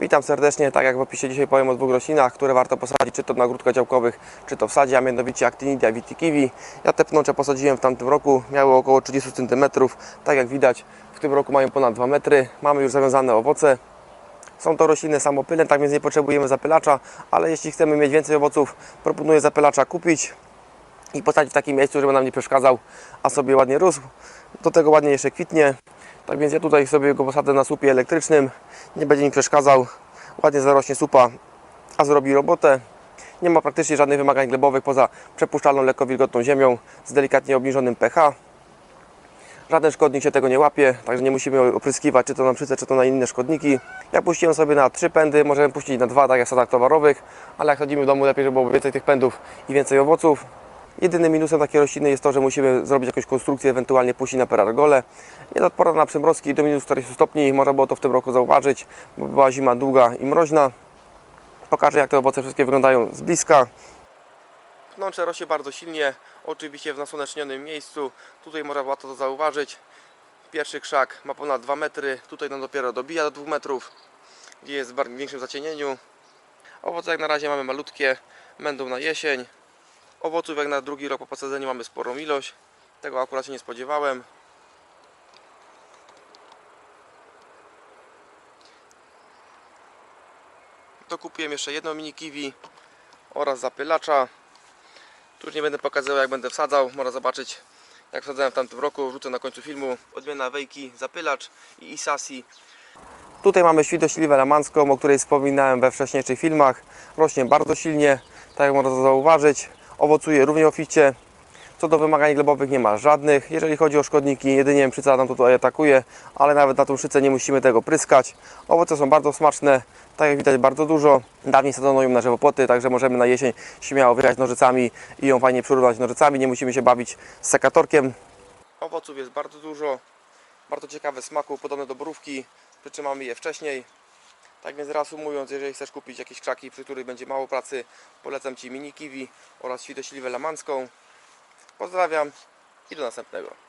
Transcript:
Witam serdecznie, tak jak w opisie dzisiaj powiem o dwóch roślinach, które warto posadzić, czy to na ogródkach działkowych, czy to w sadzie, a mianowicie Actinidia vitikiwi. Ja te pnącze posadziłem w tamtym roku, miały około 30 cm, tak jak widać w tym roku mają ponad 2 metry, mamy już zawiązane owoce. Są to rośliny samopylne, tak więc nie potrzebujemy zapylacza, ale jeśli chcemy mieć więcej owoców, proponuję zapylacza kupić i posadzić w takim miejscu, żeby nam nie przeszkadzał, a sobie ładnie rósł. Do tego ładnie jeszcze kwitnie. Tak więc ja tutaj sobie go posadzę na słupie elektrycznym, nie będzie mi przeszkadzał, ładnie zarośnie supa, a zrobi robotę. Nie ma praktycznie żadnych wymagań glebowych poza przepuszczalną lekko wilgotną ziemią z delikatnie obniżonym pH. Żaden szkodnik się tego nie łapie, także nie musimy opryskiwać czy to na przyce, czy to na inne szkodniki. Ja puściłem sobie na trzy pędy, możemy puścić na dwa, tak jak w sadach towarowych, ale jak chodzimy w domu, lepiej, żeby było więcej tych pędów i więcej owoców. Jedynym minusem takiej rośliny jest to, że musimy zrobić jakąś konstrukcję, ewentualnie puścić na perargole. Jest odporna na przymrozki do minus 40 stopni, można było to w tym roku zauważyć, bo była zima długa i mroźna. Pokażę jak te owoce wszystkie wyglądają z bliska. Pnącze rośnie bardzo silnie, oczywiście w nasłonecznionym miejscu. Tutaj można łatwo to zauważyć. Pierwszy krzak ma ponad 2 metry, tutaj nam dopiero dobija do 2 metrów, gdzie jest w większym zacienieniu. Owoce jak na razie mamy malutkie, będą na jesień. Owoców jak na drugi rok po posadzeniu mamy sporą ilość. Tego akurat się nie spodziewałem. Dokupiłem jeszcze jedną mini kiwi oraz zapylacza. Tu już nie będę pokazywał jak będę wsadzał. Można zobaczyć jak wsadzałem w tamtym roku. Wrzucę na końcu filmu. Odmiana wejki, zapylacz i isasi. Tutaj mamy świdośliwę lamanską, o której wspominałem we wcześniejszych filmach. Rośnie bardzo silnie, tak jak można to zauważyć. Owocuje równie oficie. Co do wymagań glebowych nie ma żadnych. Jeżeli chodzi o szkodniki, jedynie mszyca nam tutaj atakuje, ale nawet na tą mszycę nie musimy tego pryskać. Owoce są bardzo smaczne, tak jak widać bardzo dużo. Dawniej sadzono ją na żywopłoty, także możemy na jesień śmiało wyjechać nożycami i ją fajnie przyrównać nożycami. Nie musimy się bawić z sekatorkiem. Owoców jest bardzo dużo, bardzo ciekawe smaku, podobne do borówki, przy czym mamy je wcześniej. Tak więc reasumując, jeżeli chcesz kupić jakieś krzaki, przy których będzie mało pracy, polecam Ci mini kiwi oraz świdośliwę lamanską. Pozdrawiam i do następnego.